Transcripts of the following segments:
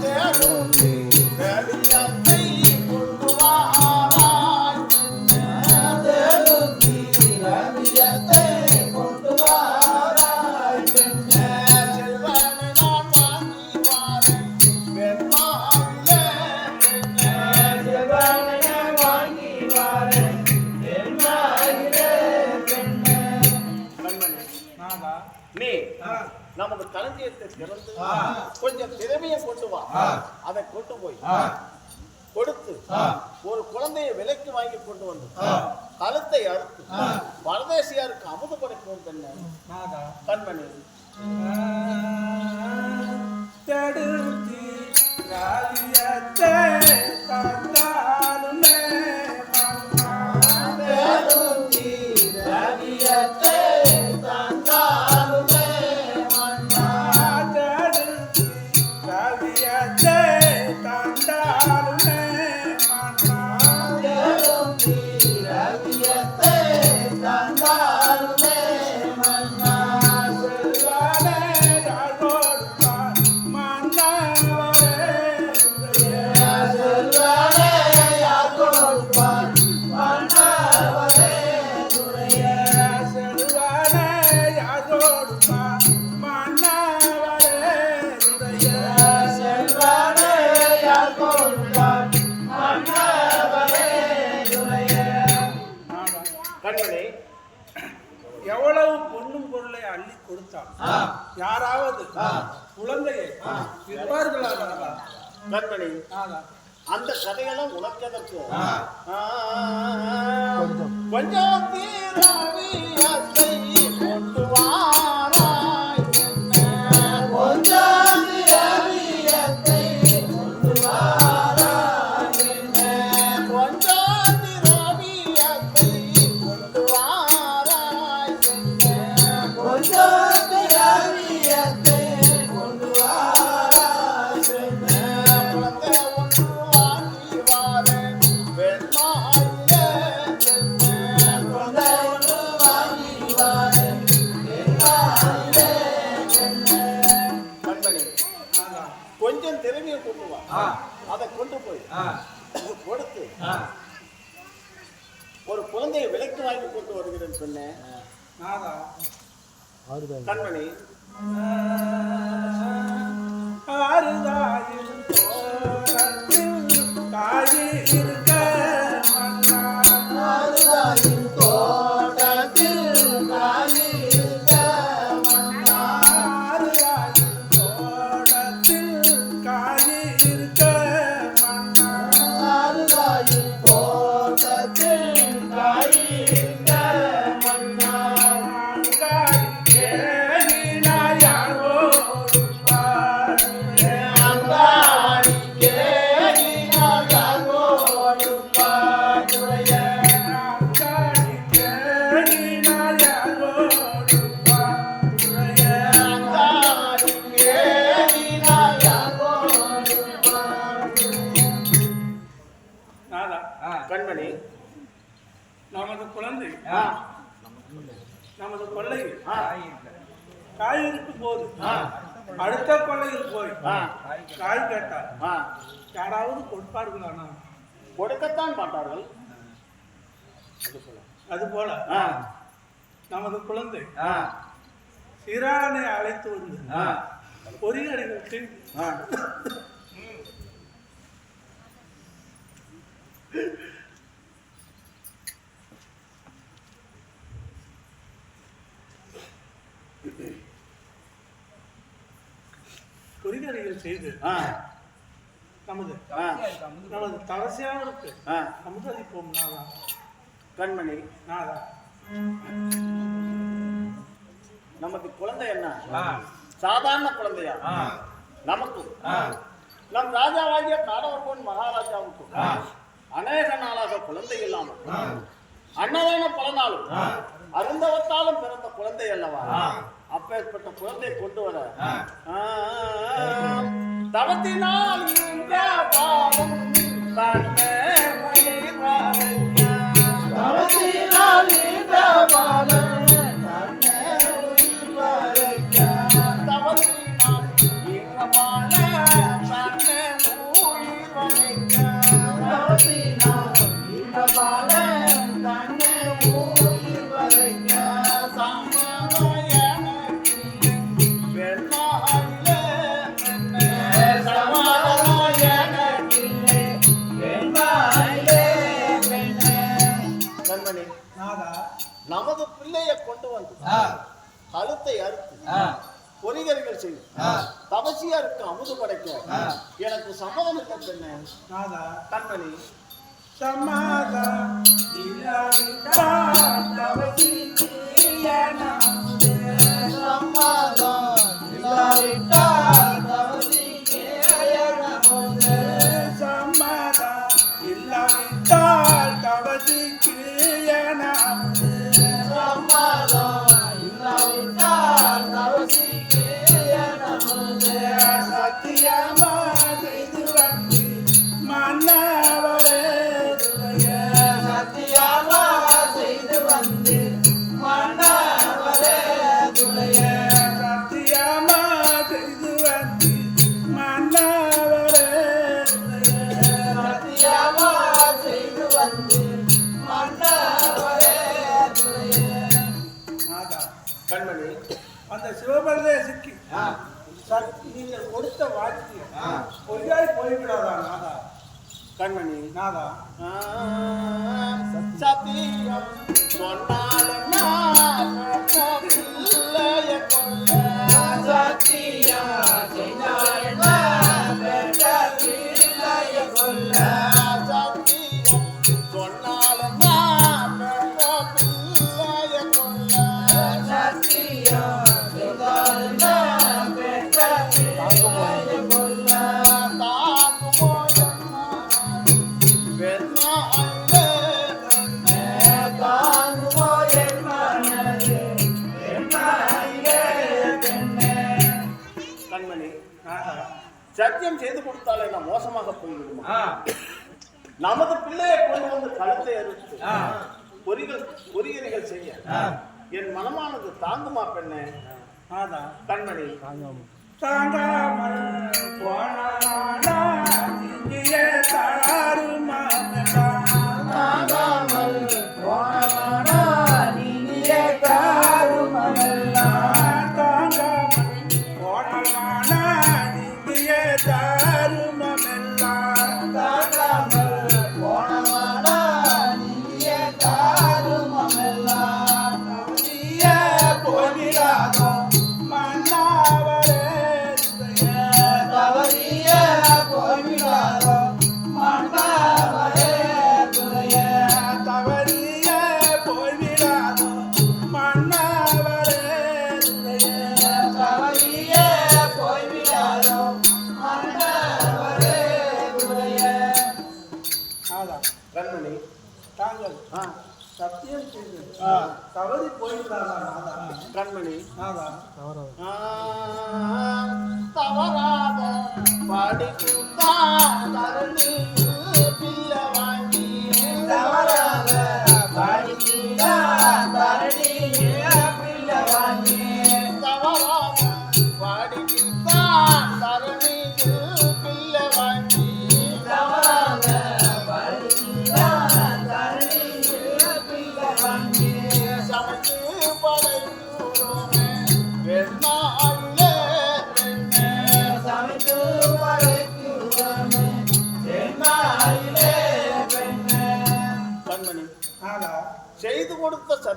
te amo. Sí. களஞ்சியத்தை திறந்து. கொஞ்சம் திறமையை கொண்டு வா. அதை கொண்டு போய் கொடுத்து. ஒரு குழந்தையை விலைக்கு வாங்கி கொண்டு வந்து. கழுத்தை அறுத்து. பரதேசியாருக்கு அமுது பெண்ண நாதா கண்மணி தடுத்தி நாதா அந்த கதையெல்லாம் உனக்கதற்கு கொஞ்சம். கொடுத்து ஒரு குழந்தையை விலைக்கு வாங்கி கொண்டு வருகிறேன் சொன்னேன். கண்மணி. ஆறுதாயில் கண்மணி. நமது குழந்தை. நமது கொள்ளை. காய் இருக்கும் போது. அடுத்த கொள்ளையில் போய். காய் கேட்டார். யாராவது கொடுப்பார்களானா? கொடுக்கத்தான் மாட்டார்கள். அது சொல்ல. அது போல. ஆ, நமது குழந்தை. சிறானை அழைத்து வந்து ஆ, பொறியடிகள் செய்து நமது நமது தவசியாருக்கு ஆ. அமுதளிப்போம் நாதா. கண்மணி. நாதா. நமக்கு குழந்தை என்ன? சாதாரண குழந்தையா? நமக்கு. நம் ராஜாவாகிய காடவர்கோன் மகாராஜாவுக்கு. அநேக நாளாக குழந்தை இல்லாமல் அன்னதான பல நாளும் அருந்தவத்தாலும் பிறந்த குழந்தை அல்லவா? அப்பேற்பட்ட குழந்தை கொண்டு வர. தவத்தினால் இந்த பாவம் தன்னை வந்து கழுத்தை அறுத்து பொறிகரிகள் செய்து. தபசியாருக்கு அமுது படைக்க. எனக்கு சம்மதம் இல்லை பெண்ணே கண்மணி. சமாதா கண்மணி அந்த சிவபரதேசிக்கு சக்தி நீங்கள் கொடுத்த வாக்கியம் பொய்யாய் போய்விடாதா நாதா கண்மணி நாதா சத்தியம் சொன்னாலே சத்தியம் செய்து கொடுத்தாலே நான் மோசமாக போய்விடுமா? நமது பிள்ளையை கொண்டு வந்து கழுத்தை அறுத்து பொறிகள் பொறிகரிகள் செய்ய. என் மனமானது தாங்குமா பெண்ணே? கண்மணி. தாங்காமல். போனானா இங்கே சத்தியம் செய்து தவறி போய்விடாதா கண்மணி தவறாத படிக்கும்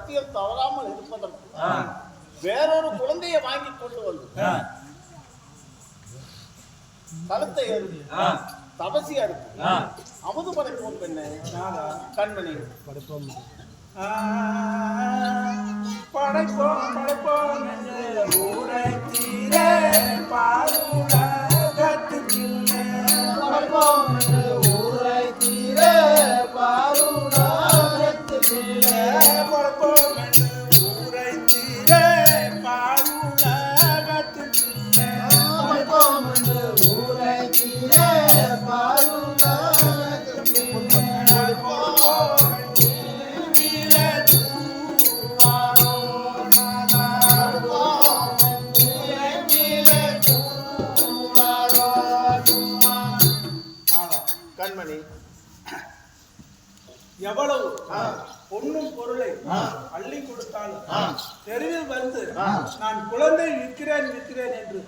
சத்தியம் தவறாமல் இருப்பதற்கு வேறொரு குழந்தையை வாங்கி கொண்டு வந்து கழுத்தை அறுத்து தபசியா இருக்கு அமுது படைப்போம் பெண்ணே கண்மணி. ஆ, படைப்போம் படைப்போம் என்று ஊரை தீரே பாருலகத்துக்கில்லே. விற்கிறேன் என்று.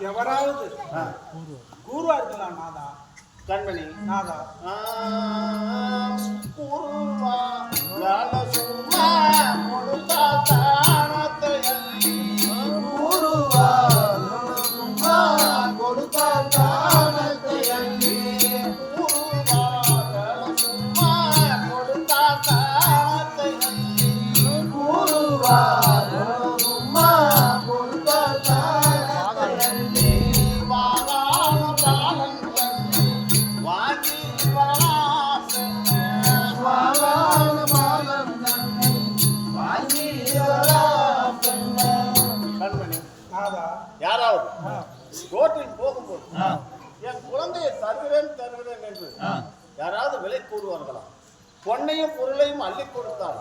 எவராவது. கூறுவார்களா நாதா? கண்மணி நாதா. ஆம், குருவா, லலசுமா, என்று யாராவது விலை கூறுவார்களா? பொன்னையும் பொருளையும் அள்ளி கொடுத்தால்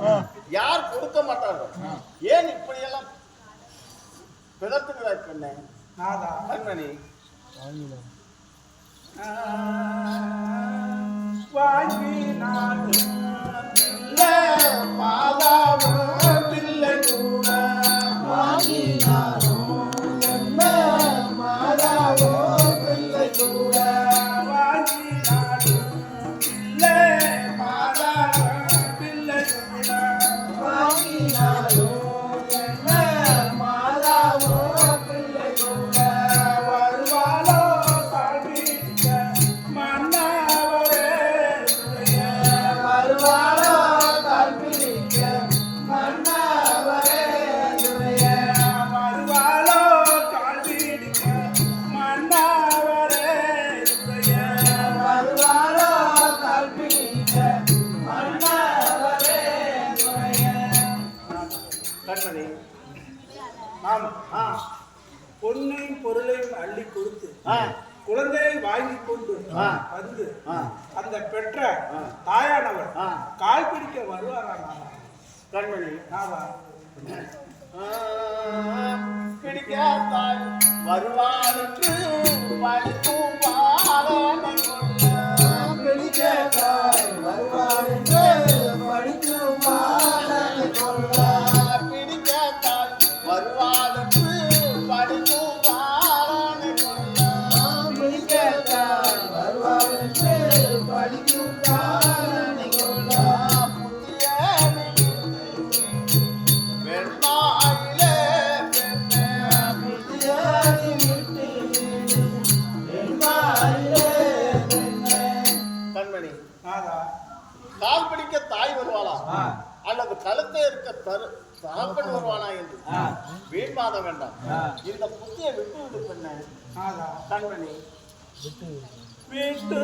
யார் கொடுக்க மாட்டார்கள்? ஏன் இப்படியெல்லாம் பிதற்றுகிறாய் பெண்ணே? கண்மணி. பிள்ளை குழந்தையை வாங்கி கொண்டு. வந்து. அந்த பெற்ற. தாயானவர். கால் பிடிக்க வருவாரா நாதா? கண்மணி பிடிக்காதாய் வருவாளுக்கு வலிக்கும் பாலனை வாத வேண்டாம். இந்த புத்தியை விட்டு விடு பெண்ணே கண்மணி. விட்டு. விட்டு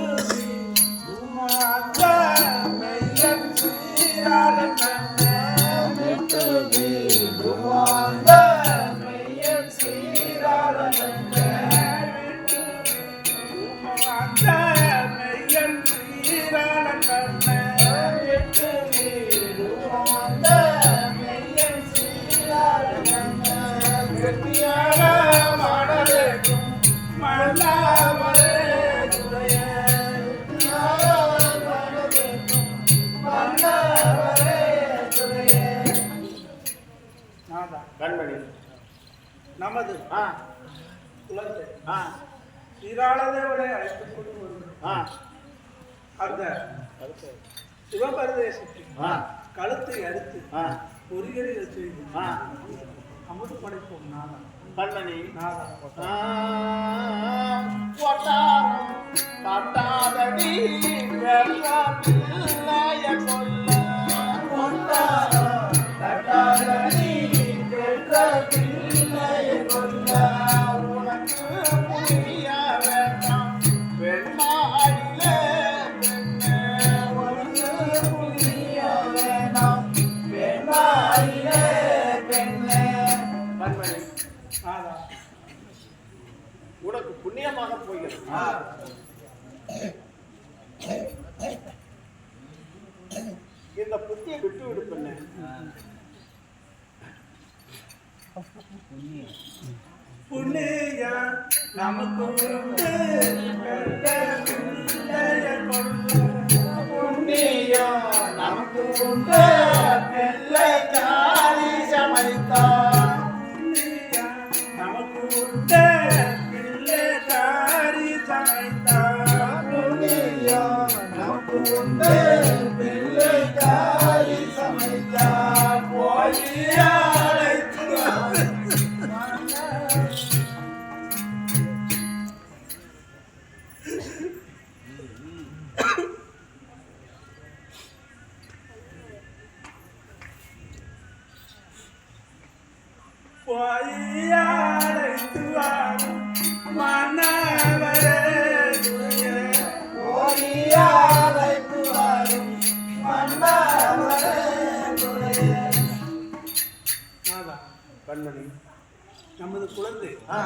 சீராளதேவனை அழைத்துக் கொண்டு வருகிறோம். ஆ. அந்த ஆ. கழுத்தை அறுத்து பொறியறிகள் செய்து அமுது படைப்போம் நாதா. கண்மணி. நாதா. கொட்டாரம் கட்டாதடி வெள்ள கொல்ல இந்த புத்தியை விட்டு விடு பெண்ணே. புண்ணியா நமக்கு புண்ணியா பெற்ற நமக்கு உண்டு. பிள்ளை காலி சமைத்தான் புண்ணிய நமக்கு உண்டு. நமக்கு உண்டு பிள்ளை காலி சமைத்தான் கண்மணி நமது குழந்தை ஆ.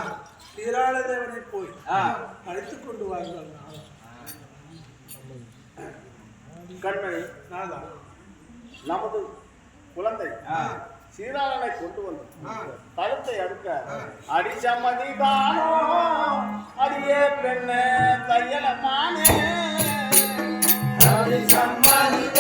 சீராள தேவனை போய் ஆ. அழைத்துக் கொண்டு வாருங்கள் கண்மணி நாதா. நமது குழந்தை. சீராளனை கொண்டு வந்து கழுத்தை அறுக்க அடி சம்மதிதானோ அடியே பெண்ணே தையலமானே. அடி சம்மதிதானோ